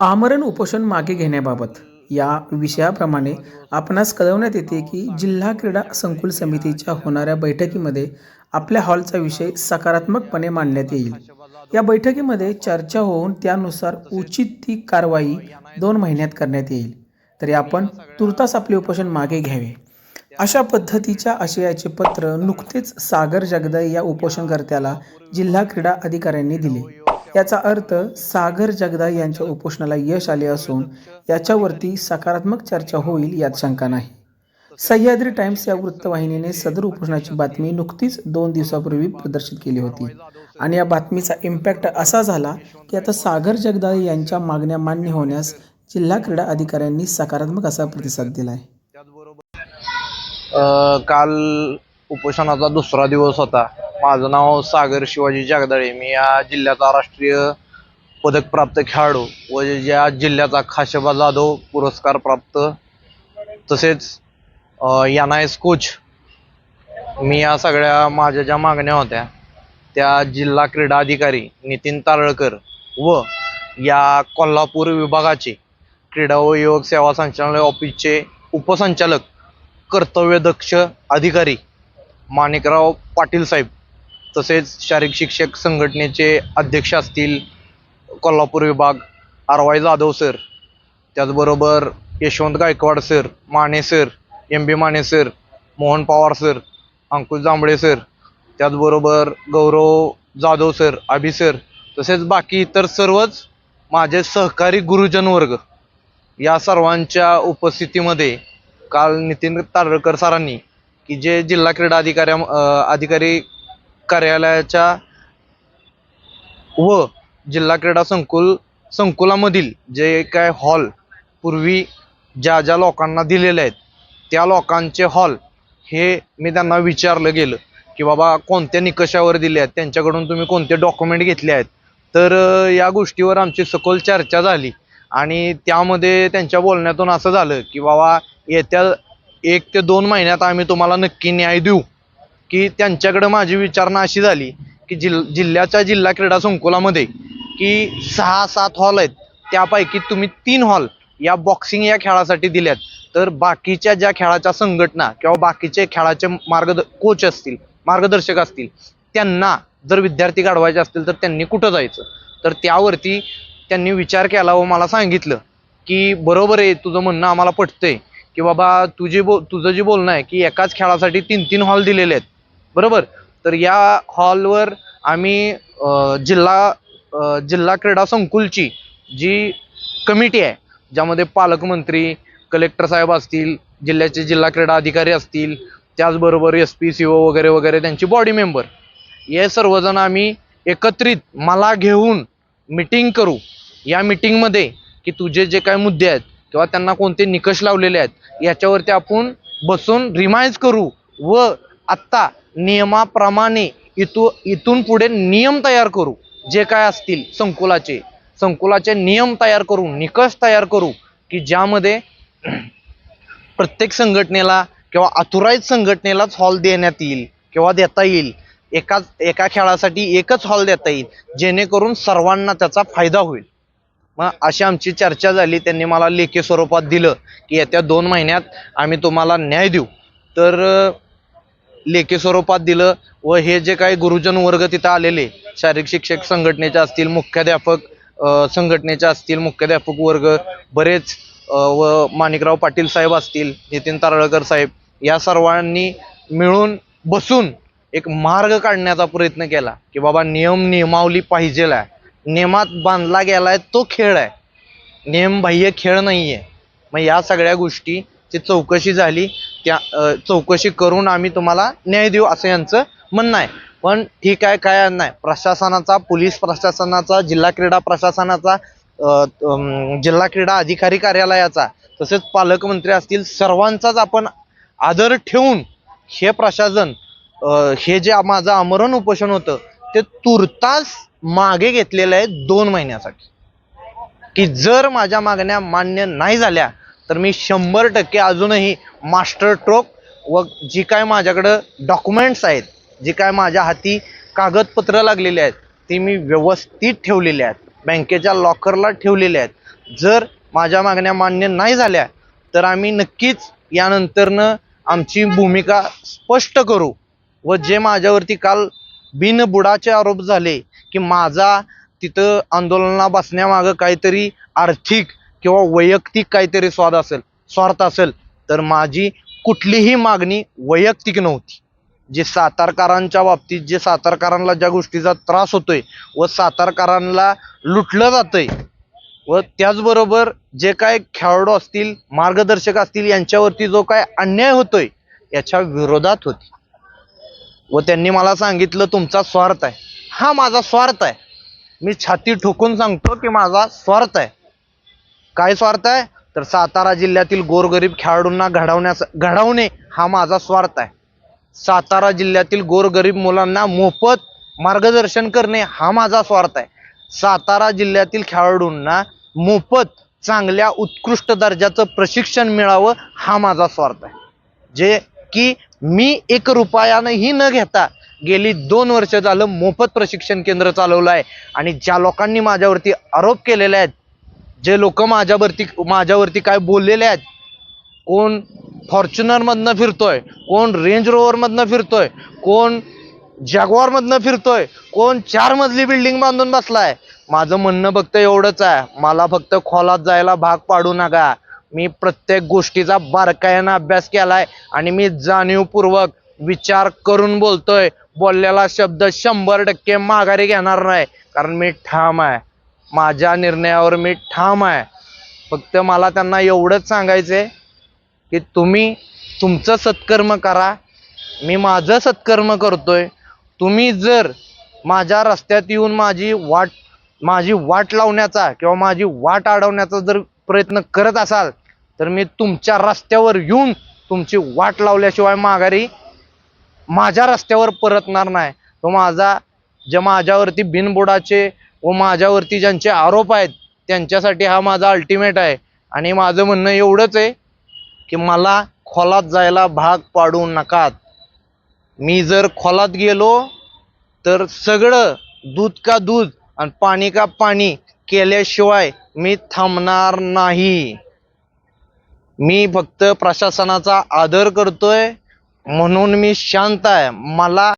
आमरण उपोषण मागे घेण्याबाबत या विषयाप्रमाणे आपणास कळवण्यात येते की जिल्हा क्रीडा संकुल समितीच्या होणाऱ्या बैठकीमध्ये आपल्या हॉलचा विषय सकारात्मकपणे मांडण्यात येईल. या बैठकीमध्ये चर्चा होऊन त्यानुसार उचित ती कारवाई दोन महिन्यात करण्यात येईल. तरी आपण तुर्तास आपले उपोषण मागे घ्यावे. अशा पद्धतीच्या आशयाचे पत्र नुकतेच सागर जगदय या उपोषणकर्त्याला जिल्हा क्रीडा अधिकाऱ्यांनी दिले. याचा अर्थ सागर जगदाळ यांच्या उपोषणाला यश आले असून याच्यावरती सकारात्मक चर्चा होईल यात शंका नाही. सह्याद्री टाइम्स या वृत्तवाहिनीने सदर उपोषणाची बातमी नुकतीच दोन दिवसापूर्वी प्रदर्शित केली होती. आणि या बातमीचा इम्पॅक्ट असा झाला की आता सागर जगदाळे यांच्या मागण्या मान्य होण्यास जिल्हा क्रीडा अधिकाऱ्यांनी सकारात्मक असा प्रतिसाद दिला आहे काल उपोषणाचा दुसरा दिवस होता. माझं नाव सागर शिवाजी जगदाळे. मी या जिल्ह्याचा राष्ट्रीय पदकप्राप्त खेळाडू व या जिल्ह्याचा खाशबा जाधव पुरस्कार प्राप्त. तसेच एन आय एस कोच मी या सगळ्या माझ्या ज्या मागण्या होत्या त्या जिल्हा क्रीडा अधिकारी नितीन तारळकर व या कोल्हापूर विभागाचे क्रीडा व युवक सेवा संचालनालय ऑफिसचे उपसंचालक कर्तव्यदक्ष अधिकारी माणिकराव पाटील साहेब. तसेच शारीरिक शिक्षक संघटनेचे अध्यक्ष असतील कोल्हापूर विभाग आरवाय जाधव सर त्याचबरोबर Yashwant Gaikwad sir Mane sir M B Mane sir Mohan Pawar sir Ankush Jambhale sir त्याचबरोबर गौरव जाधव सर अभि सर तसेच बाकी इतर सर्वच माझे सहकारी गुरुजन वर्ग या सर्वांच्या उपस्थितीमध्ये काल नितीन तारळकर सरांनी की जे जिल्हा क्रीडा अधिकाऱ्या अधिकारी कार्यालयाच्या व जिल्हा क्रीडा संकुल संकुलामधील जे काय हॉल पूर्वी ज्या ज्या लोकांना दिलेले आहेत त्या लोकांचे हॉल हे मी त्यांना विचारलं गेलं की बाबा कोणत्या निकषावर दिले आहेत त्यांच्याकडून तुम्ही कोणते डॉक्युमेंट घेतले आहेत? तर या गोष्टीवर आमची सखोल चर्चा झाली आणि त्यामध्ये त्यांच्या बोलण्यातून असं झालं की बाबा येत्या एक ते दोन महिन्यात आम्ही तुम्हाला नक्की न्याय देऊ. की त्यांच्याकडं माझी विचारणा अशी झाली की जिल जिल्ह्याच्या जिल्हा क्रीडा संकुलामध्ये की सहा सात हॉल आहेत. त्यापैकी तुम्ही तीन हॉल या बॉक्सिंग या खेळासाठी दिल्यात. तर बाकीच्या ज्या खेळाच्या संघटना किंवा बाकीचे खेळाचे मार्गद कोच असतील मार्गदर्शक असतील त्यांना जर विद्यार्थी घडवायचे असतील तर त्यांनी कुठं जायचं? तर त्यावरती त्यांनी विचार केला व मला सांगितलं की बरोबर आहे तुझं म्हणणं आम्हाला पटतंय की बाबा तुझे बो तुझं जे बोलणं आहे की एकाच खेळासाठी तीन तीन हॉल दिलेले आहेत. बरोबर? तर या हॉलवर आम्ही जिल्हा जिल्हा क्रीडा संकुलची जी कमिटी आहे ज्यामध्ये पालकमंत्री कलेक्टर साहेब असतील जिल्ह्याचे जिल्हा क्रीडा अधिकारी असतील त्याचबरोबर एस पी सी ओ वगैरे वगैरे त्यांची बॉडी मेंबर हे सर्वजण आम्ही एकत्रित मला घेऊन मिटिंग करू. या मिटिंगमध्ये की तुझे जे काय मुद्दे आहेत किंवा त्यांना कोणते निकष लावलेले आहेत याच्यावरती आपण बसून रिमाइज करू व आत्ता नियमाप्रमाणे इथू इथून पुढे नियम तयार करू. जे काय असतील संकुलाचे. संकुलाचे नियम तयार करू निकष तयार करू की ज्यामध्ये प्रत्येक संघटनेला किंवा अथुराईज संघटनेलाच हॉल देण्यात येईल किंवा देता येईल. एकाच एका खेळासाठी एकच हॉल देता येईल जेणेकरून सर्वांना त्याचा फायदा होईल. मग अशी आमची चर्चा झाली. त्यांनी मला लेखी स्वरूपात दिलं की येत्या दोन महिन्यात आम्ही तुम्हाला न्याय देऊ. तर लेखी स्वरूपात दिलं व हे जे काही गुरुजन वर्ग तिथं आलेले शारीरिक शिक्षक संघटनेचे असतील मुख्याध्यापक संघटनेचे असतील मुख्याध्यापक वर्ग बरेच व माणिकराव पाटील साहेब असतील नितीन तारळकर साहेब या सर्वांनी मिळून बसून एक मार्ग काढण्याचा प्रयत्न केला की बाबा नियम नियमावली पाहिजेल आहे. नियमात बांधला गेलाय तो खेळ आहे. नियमबाह्य खेळ नाही आहे मग या सगळ्या गोष्टी ती चौकशी झाली त्या चौकशी करून आम्ही तुम्हाला न्याय देऊ असं यांचं म्हणणं आहे. पण ठीक आहे काय नाही प्रशासनाचा पोलीस प्रशासनाचा जिल्हा क्रीडा प्रशासनाचा जिल्हा क्रीडा अधिकारी कार्यालयाचा तसेच पालकमंत्री असतील सर्वांचाच आपण आदर ठेवून हे प्रशासन हे जे माझं आमरण उपोषण होतं ते तुर्तास मागे घेतलेलं आहे दोन महिन्यासाठी. की जर माझ्या मागण्या मान्य नाही झाल्या तर मी शंभर टक्के अजूनही मास्टर ट्रोक व जी काय माझ्याकडं डॉक्युमेंट्स आहेत जी काय माझ्या हाती कागदपत्रं लागलेली आहेत ती मी व्यवस्थित ठेवलेली आहेत. बँकेच्या लॉकरला ठेवलेली आहेत. जर माझ्या मागण्या मान्य नाही झाल्या तर आम्ही नक्कीच यानंतरनं आमची भूमिका स्पष्ट करू व जे माझ्यावरती काल बिनबुडाचे आरोप झाले की माझा तिथं आंदोलनाला बसण्यामागं काहीतरी आर्थिक किंवा वैयक्तिक काहीतरी स्वाद असेल स्वार्थ असेल तर माझी कुठलीही मागणी वैयक्तिक नव्हती. जे सातारकरांच्या बाबतीत जे सातारकरांना ज्या गोष्टीचा त्रास होतोय व सातारकरांना लुटलं जातंय व त्याचबरोबर जे काय खेळाडू असतील मार्गदर्शक असतील यांच्यावरती जो काय अन्याय होतोय याच्या विरोधात होती. व त्यांनी मला सांगितलं तुमचा स्वार्थ आहे. हा माझा स्वार्थ आहे. मी छाती ठोकून सांगतो की माझा स्वार्थ आहे. काय स्वार्थ आहे? तर सातारा जिल्ह्यातील गोरगरीब खेळाडूंना घडवण्यास घडवणे हा माझा स्वार्थ आहे. सातारा जिल्ह्यातील गोरगरीब मुलांना मोफत मार्गदर्शन करणे हा माझा स्वार्थ आहे. सातारा जिल्ह्यातील खेळाडूंना मोफत चांगल्या उत्कृष्ट दर्जाचं प्रशिक्षण मिळावं हा माझा स्वार्थ आहे. जे की मी एक रुपयानंही न घेता गेली दोन वर्ष झालं मोफत प्रशिक्षण केंद्र चालवलं आहे आणि ज्या लोकांनी माझ्यावरती आरोप केलेले आहेत जे लोक माझ्यावरती माझ्यावरती काय बोललेले आहेत कोण फॉर्च्युनरमधनं फिरतोय कोण रेंज रोवरमधनं फिरतोय कोण जॅगवारमधनं फिरतोय कोण चार मजली बिल्डिंग बांधून बसलाय माझं म्हणणं फक्त एवढंच आहे. मला फक्त खोलात जायला भाग पाडू नका. मी प्रत्येक गोष्टीचा बारकाईनं अभ्यास केलाय आणि मी जाणीवपूर्वक विचार करून बोलतोय. बोललेला शब्द शंभर टक्के माघारी घेणार नाही कारण मी ठाम आहे. माझ्या निर्णयावर मी ठाम आहे. फक्त मला त्यांना एवढंच सांगायचंय की तुम्ही तुमचं सत्कर्म करा. मी माझं सत्कर्म करतोय. तुम्ही जर माझ्या रस्त्यात येऊन माझी वाट माझी वाट लावण्याचा किंवा माझी वाट अडवण्याचा जर प्रयत्न करत असाल तर मी तुमच्या रस्त्यावर येऊन तुमची वाट लावल्याशिवाय माघारी माझ्या रस्त्यावर परतणार नाही. तो माझा जे माझ्यावरती बिनबुडाचे व माझ्यावरती ज्यांचे आरोप आहेत त्यांच्यासाठी हा माझा अल्टिमेट आहे. आणि माझं म्हणणं एवढंच आहे की मला खोलात जायला भाग पाडू नकात. मी जर खोलात गेलो तर सगळं दूध का दूध आणि पाणी का पाणी केल्याशिवाय मी थांबणार नाही. मी फक्त प्रशासनाचा आदर करतोय म्हणून मी शांत आहे. मला